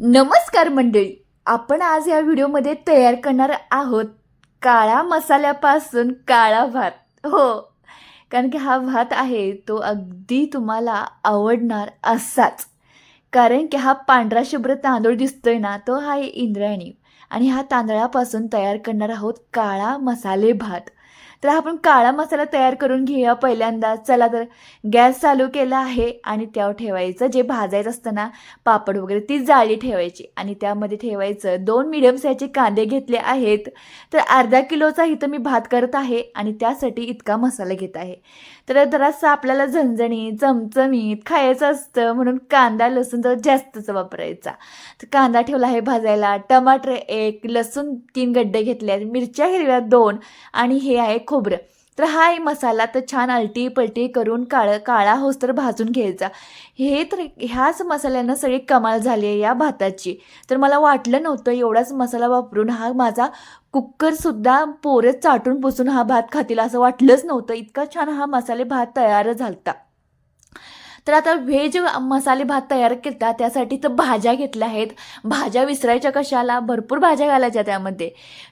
नमस्कार मंडळी आपण आज या व्हिडिओमध्ये तयार करणार आहोत काळा मसाल्यापासून काळा भात. हो कारण की हा भात आहे तो अगदी तुम्हाला आवडणार असाच. कारण की हा पांढरा शुभ्र तांदूळ दिसतोय ना तो आहे इंद्रायणी. आणि हा तांदळापासून तयार करणार आहोत काळा मसाले भात. तर आपण काळा मसाला तयार करून घेऊया पहिल्यांदा. चला तर गॅस चालू केला आहे आणि त्यावर ठेवायचं जे भाजायचं असतं ना पापड वगैरे ती जाळी ठेवायची. आणि त्यामध्ये ठेवायचं दोन मिडियम साईजचे कांदे घेतले आहेत. तर अर्धा किलोचा इथं मी भात करत आहे आणि त्यासाठी इतका मसाला घेत आहे. तर जरासं आपल्याला झणझणी चमचमीत खायचं असतं म्हणून कांदा लसूण जर जास्तच वापरायचा. तर कांदा ठेवला आहे भाजायला. टमाटर एक लसूण तीन गड्डे घेतले आहेत. मिरच्या हिरव्या दोन आणि हे आहे खोबरं. तर हा आहे मसाला तर छान अलटी पलटी करून काळं काळा होस्तर भाजून घ्यायचा. हे तर ह्याच मसाल्यानं सगळी कमाल झाली आहे या भाताची. तर मला वाटलं नव्हतं एवढाच मसाला वापरून हा माझा कुक्करसुद्धा पोरं चाटून पुसून हा भात खातील असं वाटलंच नव्हतं. इतका छान हा मसाले भात तयार झालता. तर आता व्हेज मसाले भात तयार केला त्यासाठी तर भाज्या घेतल्या आहेत. भाज्या विसरायच्या कशाला? भरपूर भाज्या घालायच्या त्यामध्ये.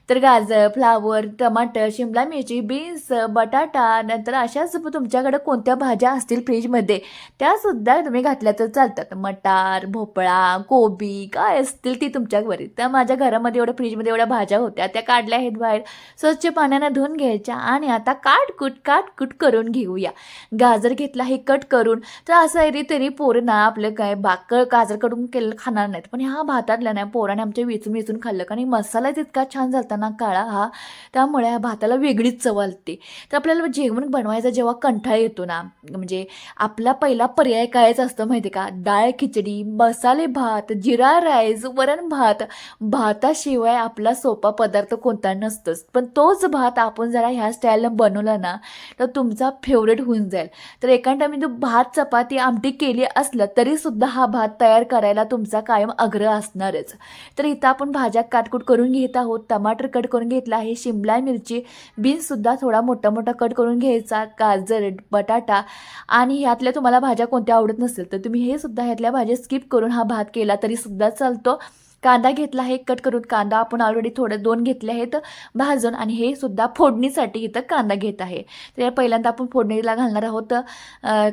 तर गाजर फ्लावर टमाटर शिमला मिरची बीन्स बटाटा नंतर अशाच तुमच्याकडे कोणत्या भाज्या असतील फ्रीजमध्ये? त्यासुद्धा तुम्ही घातल्या तर चालतात. मटार भोपळा कोबी काय असतील ती तुमच्या घरी माझ्या घरामध्ये एवढ्या फ्रीजमध्ये एवढ्या भाज्या होत्या. त्या काढल्या आहेत बाहेर. स्वच्छ पाण्यानं धुवून घ्यायच्या आणि आता काटकुट काटकुट करून घेऊया. गाजर घेतला हे कट करून. तर असं आहे रे तरी पोरं ना आपलं काय बाकळ गाजरकडून केलं खाणार नाहीत. पण ह्या भातातल्या नाही पोराने आमच्या वेचून वेचून खाल्लं. कारण मसालाच इतका छान झालता ना काळा हा त्यामुळे ह्या भाताला वेगळीच चव आलते. तर आपल्याला जेवण बनवायचा जेव्हा कंठाळ येतो ना म्हणजे आपला पहिला पर्याय कायच असतं माहिती का? डाळ खिचडी मसाले भात जिरा राईस वरण भात. भाताशिवाय आपला सोपा पदार्थ कोणता नसतोच. पण तोच भात आपण जरा ह्या स्टाईलनं बनवला ना तर तुमचा फेवरेट होऊन जाईल. तर एका टायमी तो भात चपाती ती आमटी केली असलं तरीसुद्धा हा भात तयार करायला तुमचा कायम आग्रह असणारच. तर इथं आपण भाज्या काटकूट करून घेत आहोत टमाटर कट करून घेतला आहे शिमला मिरची बीन्ससुद्धा थोडा मोठा मोठा कट करून घ्यायचा गाजर बटाटा आणि ह्यातल्या तुम्हाला भाज्या कोणत्या आवडत नसेल तर तुम्ही हे सुद्धा ह्यातल्या भाज्या स्किप करून हा भात केला तरीसुद्धा चालतो. कांदा घेतला आहे कट करून कांदा आपण ऑलरेडी थोडं दोन घेतले आहेत. भाजून आणि हे सुद्धा फोडणीसाठी इथं कांदा घेत आहे. तर पहिल्यांदा आपण फोडणीला घालणार आहोत.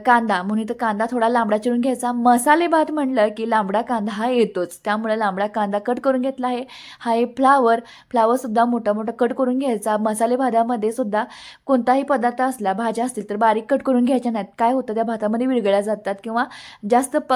कांदा. म्हणून इथं कांदा थोडा लांबडा चिरून घ्यायचा. मसाले भात म्हणलं की लांबडा कांदा हा येतोच. त्यामुळे लांबडा कांदा कट करून घेतला आहे. हा आहे फ्लावर फ्लावरसुद्धा मोठा मोठा कट करून घ्यायचा. मसाले भातामध्ये सुद्धा कोणताही पदार्थ असला भाज्या असतील तर बारीक कट करून घ्यायच्या नाहीत. काय होतं? त्या भातामध्ये विरगळ्या जातात किंवा जास्त प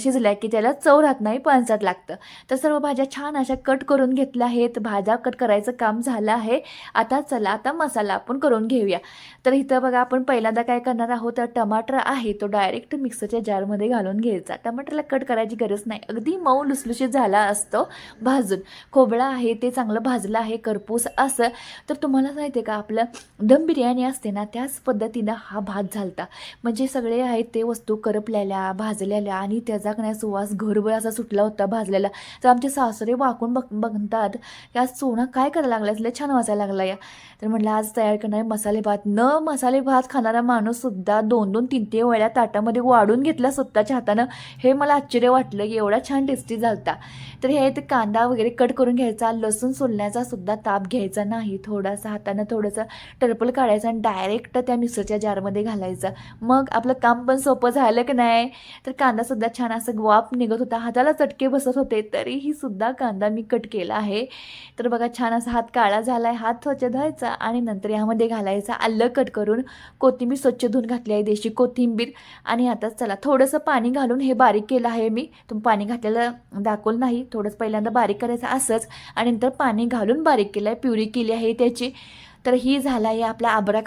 शिजल्या की त्याला चव राहत नाही पंचाट लागतं. तर सर्व भाज्या छान अशा कट करून घेतल्या आहेत. भाज्या कट करायचं काम झालं आहे. आता चला आता मसाला आपण करून घेऊया. तर इथं बघा आपण पहिल्यांदा काय करणार आहोत? तर टमाटर आहे तो डायरेक्ट मिक्सरच्या जारमध्ये घालून घ्यायचा. टमाटरला कट करायची गरज नाही. अगदी मऊ लुसलुशीत झाला असतो भाजून. खोबळा आहे ते चांगलं भाजलं आहे करपूस असं. तर तुम्हाला माहिती आहे का आपलं दम बिर्याणी असते ना त्याच पद्धतीनं हा भात झालता. म्हणजे सगळे आहेत ते वस्तू करपलेल्या भाजलेल्या आणि त्याचा काय सुवास घरभर असा सुटला होता भाजलेला. तर आमचे सासरे वाकून बघ बघतात की आज सोनं काय करायला लागला लय छान वाचायला लागला या तर म्हटलं आज तयार करणारे मसाले भात. न मसाले भात खाणारा माणूससुद्धा दोन दोन तीन तीन वेळा ताटामध्ये वाढून घेतला स्वतःच्या हातानं. हे मला आश्चर्य वाटलं की एवढा छान टेस्टी झालता. तर हे ते कांदा वगैरे कट करून घ्यायचा. लसूण सोलण्याचा सुद्धा ताप घ्यायचा नाही. थोडासा हातानं थोडंसं टर्पल काढायचं आणि डायरेक्ट त्या मिक्सरच्या जारमध्ये घालायचं. मग आपलं काम पण सोपं झालं की नाही? तर कांदासुद्धा छान असं वाफ निघत होता. हाताला चटके बसत होते. तरीही सुद्धा कांदा मी कट केला आहे. तर बघा छान असा हात काळा झाला आहे हात स्वच्छ धुवायचा आणि नंतर यामध्ये घालायचा आलं कट करून कोथिंबीर स्वच्छ धुवून घातली आहे देशी कोथिंबीर. आणि आता चला थोडंसं पाणी घालून हे बारीक केलं आहे मी. तुम्ही पाणी घातलेलं दाखवलं नाही थोडंसं पहिल्यांदा बारीक करायचं असंच. आणि नंतर पाणी घालून बारीक केलं आहे प्युरी केली आहे त्याची. तर ही झाला आहे आपला आबरा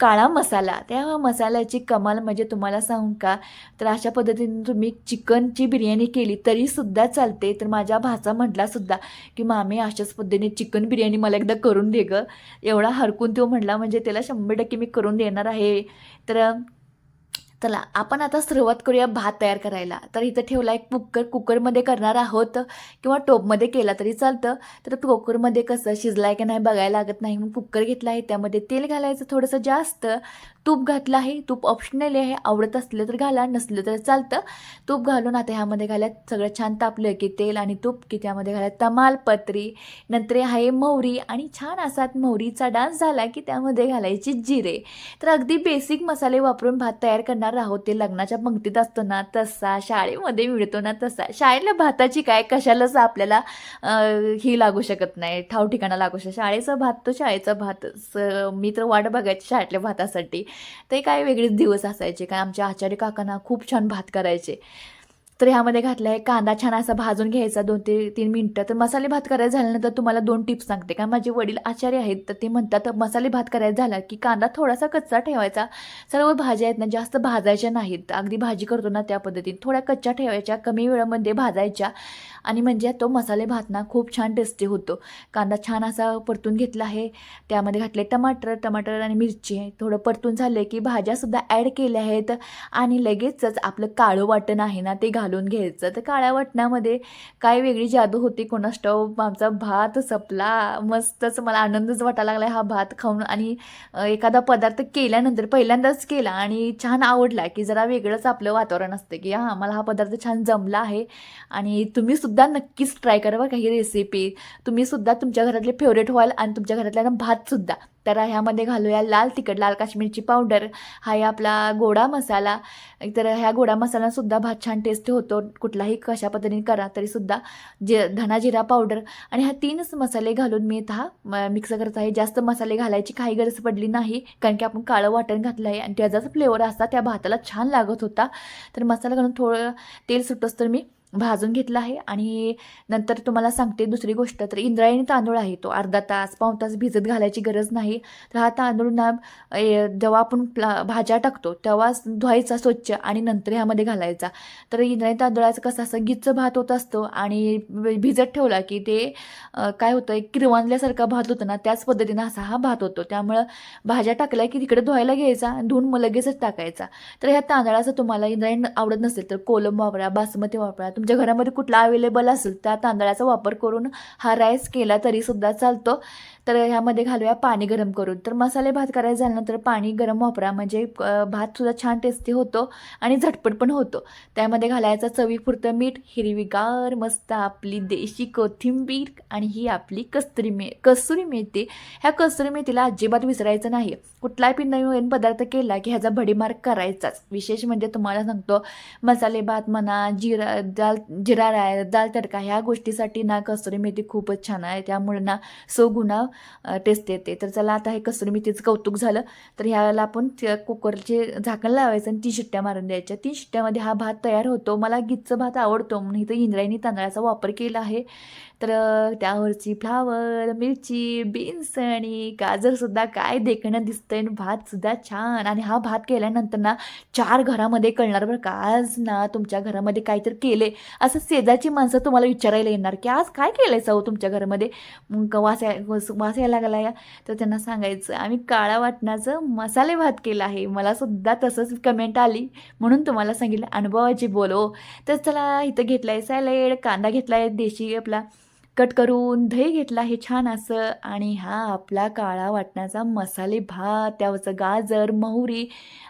काळा मसाला. त्या मसाल्याची कमाल म्हणजे तुम्हाला सांगू का? तर अशा पद्धतीने तुम्ही चिकनची बिर्याणी केली तरीसुद्धा चालते. तर माझ्या भाचा म्हटलासुद्धा की मामी अशाच पद्धतीने चिकन बिर्याणी मला एकदा करून दे गं. एवढा हरकून तो म्हटला म्हणजे त्याला शंभर टक्के मी करून देणार आहे. तर चला आपण आता सुरुवात करूया भात तयार करायला. तर इथं ठेवला एक कुकर कुकरमध्ये करणार आहोत. किंवा टोपमध्ये केला तरी चालतं. तर कुकरमध्ये कसं शिजलाय की नाही बघायला लागत नाही. मग कुकर घेतला आहे त्यामध्ये तेल घालायचं थोडंसं जास्त. तूप घातलं आहे तूप ऑप्शनल आहे. आवडत असलं तर घाला नसलं तर चालतं. तूप घालून आता ह्यामध्ये घालायत सगळं छान तापलं की तेल आणि तूप की त्यामध्ये घालायत तमालपत्री. नंतर आहे मोहरी आणि छान असा मोहरीचा डान्स झाला की त्यामध्ये घालायची जिरे. तर अगदी बेसिक मसाले वापरून भात तयार करणार आहोत ते लग्नाच्या पंक्तीत असतो ना तसा शाळेमध्ये मिळतो ना तसा. शाळेला भाताची काय कशालाच आपल्याला ही लागू शकत नाही ठाव ठिकाणा लागू शकत शाळेचा भात तो शाळेचा भातच मी तर वाट बघायची शाळेतल्या भातासाठी. ते काय वेगळेच दिवस असायचे. काय आमचे आचार्य काकांना खूप छान भात करायचे. तर ह्यामध्ये घातला आहे कांदा छान असा भाजून घ्यायचा दोन ते तीन मिनटं. तर मसाले भात करायचा झाल्यानंतर तुम्हाला दोन टिप्स सांगते. कारण माझे वडील आचार्य आहेत तर ते म्हणतात मसाले भात करायचा झाला की कांदा थोडासा कच्चा ठेवायचा. सर्व भाज्या आहेत ना जास्त भाजायच्या नाहीत. अगदी भाजी करतो ना त्या पद्धतीने. थोड्या कच्च्या ठेवायच्या कमी वेळामध्ये भाजायच्या. आणि म्हणजे तो मसाले भात ना खूप छान टेस्टी होतो. कांदा छान असा परतून घेतला आहे. त्यामध्ये घातले टमाटर टमाटर आणि मिरची. थोडं परतून झालं की भाज्यासुद्धा ॲड केल्या आहेत. आणि लगेचच आपलं काळं वाटण आहे ना ते घालून घ्यायचं. तर काळ्या वाटणामध्ये काय वेगळी जादू होती कोणा स्टव आमचा भात सपला. मस्तच मला आनंदच वाटायला लागला हा भात खाऊन. आणि एखादा पदार्थ केल्यानंतर पहिल्यांदाच केला आणि छान आवडला की जरा वेगळंच आपलं वातावरण असतं की हां मला हा पदार्थ छान जमला आहे. आणि तुम्हीसुद्धा नक्कीच ट्राय करा बघा ही रेसिपी. तुम्हीसुद्धा तुमच्या घरातले फेवरेट व्हाल आणि तुमच्या घरातल्या भातसुद्धा तर ह्यामध्ये घालूया लाल तिखट लाल काश्मीरची पावडर हा आपला गोडा मसाला. तर ह्या गोडा मसालासुद्धा भात छान टेस्ट होतो. कुठलाही कशा पद्धतीने करा तरीसुद्धा जे धना जिरा पावडर आणि हा तीनच मसाले घालून मी इथं हा मिक्स करत आहे. जास्त मसाले घालायची काही गरज पडली नाही. कारण की आपण काळं वाटण घातलं आहे आणि त्याचाच फ्लेवर असता त्या भाताला छान लागत होता. तर मसाला घालून थोडं तेल सुटस तर मी भाजून घेतला आहे आणि नंतर तुम्हाला सांगते दुसरी गोष्ट. तर इंद्रायणी तांदूळ आहे तो अर्धा तास पाऊण तास भिजत घालायची गरज नाही. तर हा तांदूळ ना ए, जेव्हा आपण प्ला भाज्या टाकतो तेव्हा धुवायचा स्वच्छ आणि नंतर ह्यामध्ये घालायचा. तर इंद्रायणी तांदूळाचं कसं असं गिच्च भात होत असतो आणि भिजत ठेवला की ते काय होतं एक भात होतो ना त्याच पद्धतीनं असा हा भात होतो. त्यामुळं भाज्या टाकल्या की तिकडे धुवायला घ्यायचा धुवून मग लगेचच टाकायचा. तर ह्या तांदळाचं तुम्हाला इंद्रायणी आवडत नसेल तर कोलम वापरा बासमती वापरा तुमच्या घरामध्ये कुठला अवेलेबल असेल त्या तांदळाचा वापर करून हा राईस केला तरीसुद्धा चालतो. तर ह्यामध्ये घालूया पाणी गरम करून. तर मसाले भात करायचं झाल्यानंतर पाणी गरम वापरा. म्हणजे भातसुद्धा छान टेस्टी होतो आणि झटपट पण होतो. त्यामध्ये घालायचं चवीपुरतं मीठ हिरवीगार मस्त आपली देशी कोथिंबीर आणि ही आपली कस्तुरी मे कसुरी मेथी. ह्या कसुरी मेथीला अजिबात विसरायचं नाही कुठलाही पण नवीन पदार्थ केला की ह्याचा भडीमार करायचाच. विशेष म्हणजे तुम्हाला सांगतो मसाले भात म्हणा जिरा दाल जिरा राय दाल तडका ह्या गोष्टीसाठी ना कसुरी मेथी खूपच छान आहे त्यामुळे ना सोगुणा टेस्ट येते. तर चला आता हे कसुरी मेथीचं कौतुक झालं. तर ह्याला आपण त्या कुकरचे झाकण लावायचं आणि तीन शिट्ट्या मारून द्यायच्या. तीन शिट्ट्यामध्ये हा भात तयार होतो. मला गीतचं भात आवडतो म्हणून इथं इंद्रायणी तांदळाचा वापर केला आहे. तर त्यावरची फ्लावर मिरची बीन्स आणि गाजरसुद्धा काय देखणं दिसतं आणि भातसुद्धा छान. आणि हा भात केल्यानंतर ना चार घरामध्ये कळणार बरं का. आज ना तुमच्या घरामध्ये काहीतरी केले असं शेजारची माणसं तुम्हाला विचारायला येणार की आज काय केलं आहे सहो तुमच्या घरामध्ये? मग वास या वास वास यायला लागला या. तर त्यांना सांगायचं आम्ही काळा वाटणाचं मसाले भात केला आहे. मला सुद्धा तसंच कमेंट आली. म्हणून तुम्हाला सांगितलं अनुभवाची बोलो हो. तर चला इथं घेतला आहे सॅलेड कांदा घेतला आहे देशी आपला. कट करून दही घेतला हे छान असं आणि हा आपला काळा वाटण्याचा मसाले भात त्यावरचं गाजर मोहरी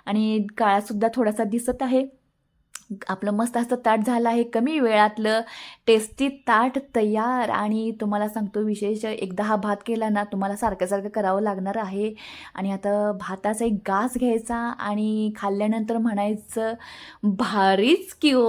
आणि काळासुद्धा थोडासा दिसत आहे. आपलं मस्त असं ताट झालं आहे. कमी वेळातलं टेस्टी ताट तयार आणि तुम्हाला सांगतो विशेष एकदा हा भात केला ना तुम्हाला सारखं सारखं करावं लागणार आहे. आणि आता भाताचा एक गास घ्यायचा आणि खाल्ल्यानंतर म्हणायचं भारीच की ओ